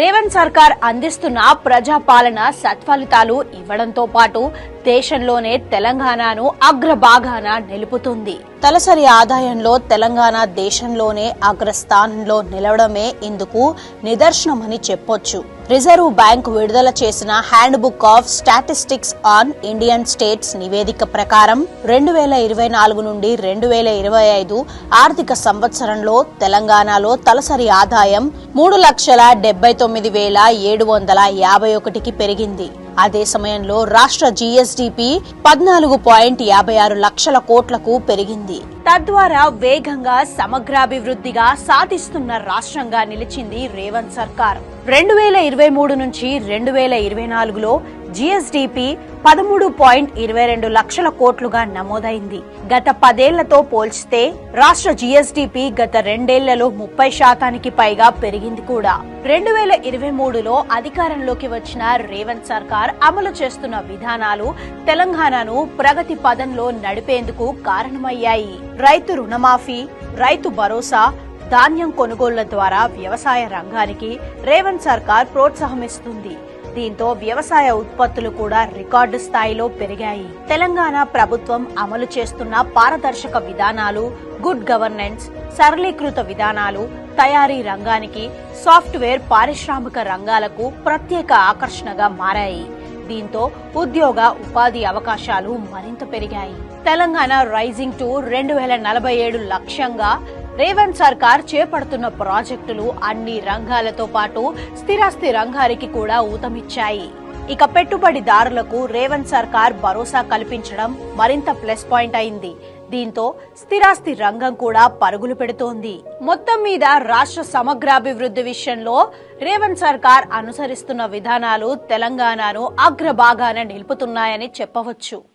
రేవంత్ సర్కార్ అందిస్తున్న ప్రజాపాలన సత్ఫలితాలు ఇవ్వడంతో పాటు దేశంలోనే తెలంగాణను అగ్రభాగాన నిలుపుతుంది. తలసరి ఆదాయంలో తెలంగాణ దేశంలోనే అగ్రస్థానంలో నిలవడమే ఇందుకు నిదర్శనమని చెప్పొచ్చు. రిజర్వ్ బ్యాంక్ విడుదల చేసిన handbook of statistics on Indian states నివేదిక ప్రకారం రెండు వేల ఇరవై నాలుగు నుండి రెండు వేల ఇరవై ఐదు ఆర్థిక సంవత్సరంలో తెలంగాణలో తలసరి ఆదాయం మూడు లక్షల డెబ్బై తొమ్మిది వేల ఏడు వందల యాభై ఒకటికి పెరిగింది. అదే సమయంలో రాష్ట్ర జీఎస్డీపీ పద్నాలుగు పాయింట్ యాభై ఆరు లక్షల కోట్లకు పెరిగింది. తద్వారా వేగంగా సమగ్రాభివృద్ధిగా సాధిస్తున్న రాష్ట్రంగా నిలిచింది రేవంత్ సర్కార్. రెండు వేల ఇరవై మూడు నుంచి రెండు వేల ఇరవై నాలుగులో జీఎస్డీపీ పదమూడు పాయింట్ ఇరవై రెండు లక్షల కోట్లుగా నమోదైంది. గత పదేళ్ళతో పోల్చితే రాష్ట్ర జీఎస్డీపీ గత రెండేళ్ళలో ముప్పై శాతానికి పైగా పెరిగింది కూడా. రెండు వేల ఇరవై మూడులో అధికారంలోకి వచ్చిన రేవంత్ సర్కార్ అమలు చేస్తున్న విధానాలు తెలంగాణను ప్రగతి పదంలో నడిపేందుకు కారణమయ్యాయి. రైతు రుణమాఫీ రైతు భరోసా ధాన్యం కొనుగోళ్ళ ద్వారా వ్యవసాయ రంగానికి రేవంత్ సర్కార్ ప్రోత్సాహమిస్తుంది దీంతో వ్యవసాయ ఉత్పత్తులు కూడా రికార్డు స్థాయిలో పెరిగాయి. తెలంగాణ ప్రభుత్వం అమలు చేస్తున్న పారదర్శక విధానాలు గుడ్ గవర్నెన్స్ సరళీకృత విధానాలు తయారీ రంగానికి సాఫ్ట్వేర్ పారిశ్రామిక రంగాలకు ప్రత్యేక ఆకర్షణగా మారాయి. దీంతో ఉద్యోగ ఉపాధి అవకాశాలు మరింత పెరిగాయి. తెలంగాణ రైజింగ్ టు రెండు వేల నలభై ఏడు లక్ష్యంగా రేవంత్ సర్కార్ చేపడుతున్న ప్రాజెక్టులు అన్ని రంగాలతో పాటు స్థిరాస్తి రంగానికి కూడా ఊతమిచ్చాయి. ఇక పెట్టుబడిదారులకు రేవంత్ సర్కార్ భరోసా కల్పించడం మరింత ప్లస్ పాయింట్ అయింది. దీంతో స్థిరాస్తి రంగం కూడా పరుగులు పెడుతోంది. మొత్తం మీద రాష్ట్ర సమగ్రాభివృద్ధి విషయంలో రేవంత్ సర్కార్ అనుసరిస్తున్న విధానాలు తెలంగాణను అగ్రభాగాన నిలుపుతున్నాయని చెప్పవచ్చు.